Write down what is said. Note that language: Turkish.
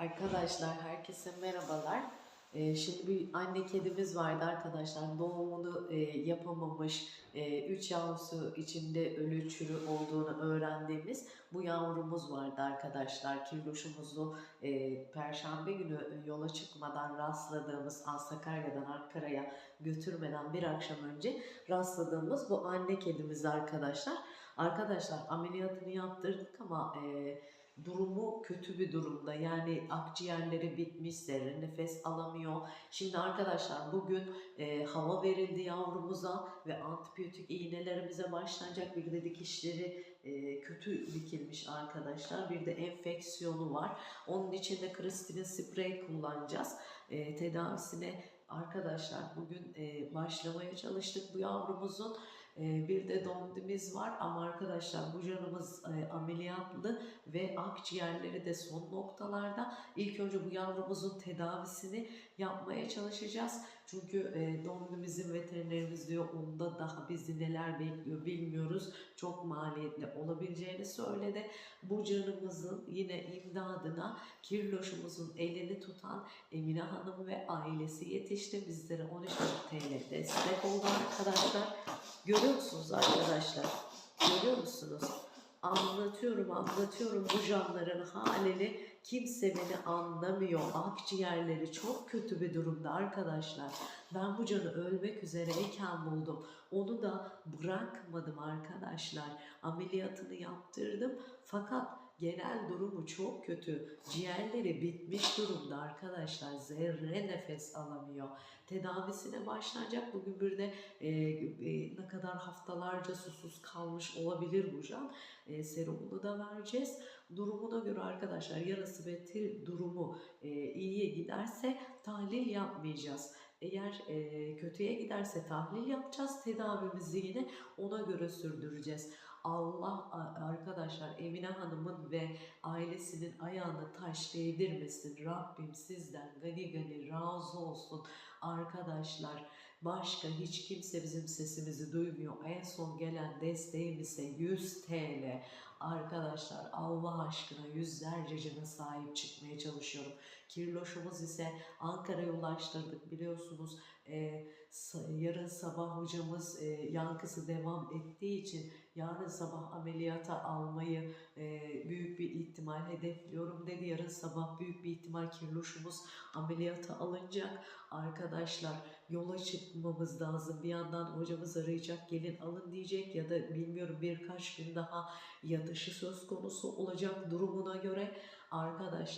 Arkadaşlar herkese merhabalar. Ee, şimdi bir anne kedimiz vardı arkadaşlar. Doğumunu e, yapamamış, 3 yavrusu içinde ölü çürü olduğunu öğrendiğimiz bu yavrumuz vardı arkadaşlar. Kirloşumuzu e, perşembe günü yola çıkmadan rastladığımız Sakarya'dan Ankara'ya götürmeden bir akşam önce rastladığımız bu anne kedimiz arkadaşlar. Arkadaşlar ameliyatını yaptırdık ama e, durumu kötü bir durumda. Yani akciğerleri bitmiş, zerre nefes alamıyor. Şimdi arkadaşlar bugün e, hava verildi yavrumuza ve antibiyotik iğnelerimize başlanacak. Bir de dikişleri e, kötü dikilmiş arkadaşlar. Bir de enfeksiyonu var. Onun için de Kristin'in sprey kullanacağız. E, tedavisine arkadaşlar bugün e, başlamaya çalıştık bu yavrumuzun. E, bir de dondimiz var ama arkadaşlar bu canımız e, ameliyatlı ve akciğerleri de son noktalarda. İlk önce bu yavrumuzun tedavisini yapmaya çalışacağız. Çünkü e, dondimizin veterinerimiz diyor onda daha bizi neler bekliyor bilmiyoruz. Çok maliyetli olabileceğini söyledi. Bu canımızın yine imdadına kirloşumuzun elini tutan Emine Hanım ve ailesi yetişti. Bizlere 13 TL destek oldu arkadaşlar. Görüyor musunuz arkadaşlar? Görüyor musunuz? Anlatıyorum anlatıyorum bu canların halini kimse beni anlamıyor. Akciğerleri çok kötü bir durumda arkadaşlar. Ben bu canı ölmek üzereyken buldum. Onu da bırakmadım arkadaşlar. Ameliyatını yaptırdım fakat genel durumu çok kötü. Ciğerleri bitmiş durumda arkadaşlar. Zerre nefes alamıyor. Tedavisine başlanacak. Bugün bir de e, e, ne kadar haftalarca susuz kalmış olabilir bu can. E, serumunu da vereceğiz. Durumuna göre arkadaşlar yarası ve tir durumu e, iyiye giderse tahlil yapmayacağız. Eğer e, kötüye giderse tahlil yapacağız. Tedavimizi yine ona göre sürdüreceğiz. Allah arkadaşlar Emine Hanım'ın ve ailesinin ayağına taş değdirmesin. Rabbim sizden gani gani razı olsun arkadaşlar. Başka hiç kimse bizim sesimizi duymuyor. En son gelen desteğim ise 100 TL. Arkadaşlar Allah aşkına yüzlerce cana sahip çıkmaya çalışıyorum. Kirloşumuz ise Ankara'ya ulaştırdık biliyorsunuz. Sa- yarın sabah hocamız e, yankısı devam ettiği için yarın sabah ameliyata almayı e, büyük bir ihtimal hedefliyorum dedi. Yarın sabah büyük bir ihtimal kirloşumuz ameliyata alınacak. Arkadaşlar yola çıkmamız lazım. Bir yandan hocamız arayacak gelin alın diyecek ya da bilmiyorum birkaç gün daha yatışı söz konusu olacak durumuna göre arkadaşlar